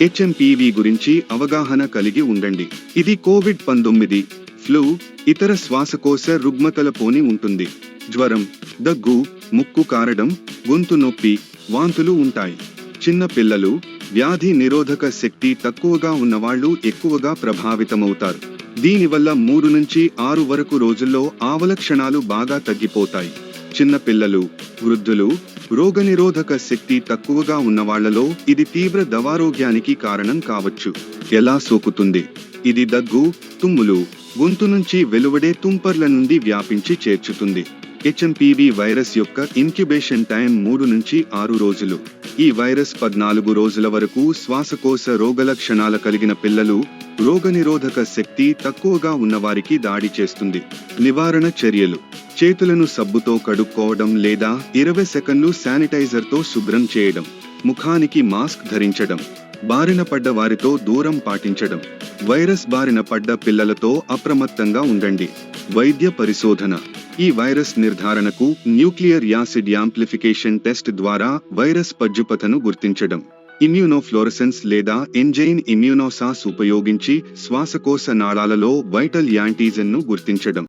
HMPV గురించి అవగాహన కలిగి ఉండండి. ఇది కోవిడ్ పంతొమ్మిది ఫ్లూ ఇతర శ్వాసకోశ రుగ్మతల పోని ఉంటుంది. జ్వరం దగ్గు ముక్కు కారడం గొంతు నొప్పి వాంతులు ఉంటాయి. చిన్న పిల్లలు వ్యాధి నిరోధక శక్తి తక్కువగా ఉన్నవాళ్ళు ఎక్కువగా ప్రభావితమవుతారు. దీనివల్ల మూడు నుంచి ఆరు వరకు రోజుల్లో ఆవలక్షణాలు బాగా తగ్గిపోతాయి. చిన్న పిల్లలు వృద్ధులు రోగనిరోధక శక్తి తక్కువగా ఉన్నవాళ్ళలో ఇది తీవ్ర దవారోగ్యానికి కారణం కావచ్చు. ఎలా సోకుతుంది? ఇది దగ్గు తుమ్ములు గొంతు నుంచి వెలువడే తుంపర్ల నుండి వ్యాపించి చేర్చుతుంది. హెచ్ఎంపీవి వైరస్ యొక్క ఇన్క్యుబేషన్ టైం మూడు నుంచి ఆరు రోజులు. ఈ వైరస్ పద్నాలుగు రోజుల వరకు శ్వాసకోశ రోగ లక్షణాలు కలిగిన పిల్లలు రోగనిరోధక శక్తి తక్కువగా ఉన్నవారికి దాడి చేస్తుంది. నివారణ చర్యలు. చేతులను సబ్బుతో కడుక్కోవడం లేదా ఇరవై సెకండ్లు శానిటైజర్తో శుభ్రం చేయడం. ముఖానికి మాస్క్ ధరించడం. బారిన పడ్డ వారితో దూరం పాటించడం. వైరస్ బారిన పడ్డ పిల్లలతో అప్రమత్తంగా ఉండండి. వైద్య పరిశోధన. ఈ వైరస్ నిర్ధారణకు న్యూక్లియర్ యాసిడ్ యాంప్లిఫికేషన్ టెస్ట్ ద్వారా వైరస్ పజ్జుపతను గుర్తించడం. ఇమ్యూనోఫ్లోరసెన్స్ లేదా ఎంజైన్ ఇమ్యూనోసాస్ ఉపయోగించి శ్వాసకోశ నాళాలలో వైటల్ యాంటీజెన్ను గుర్తించడం.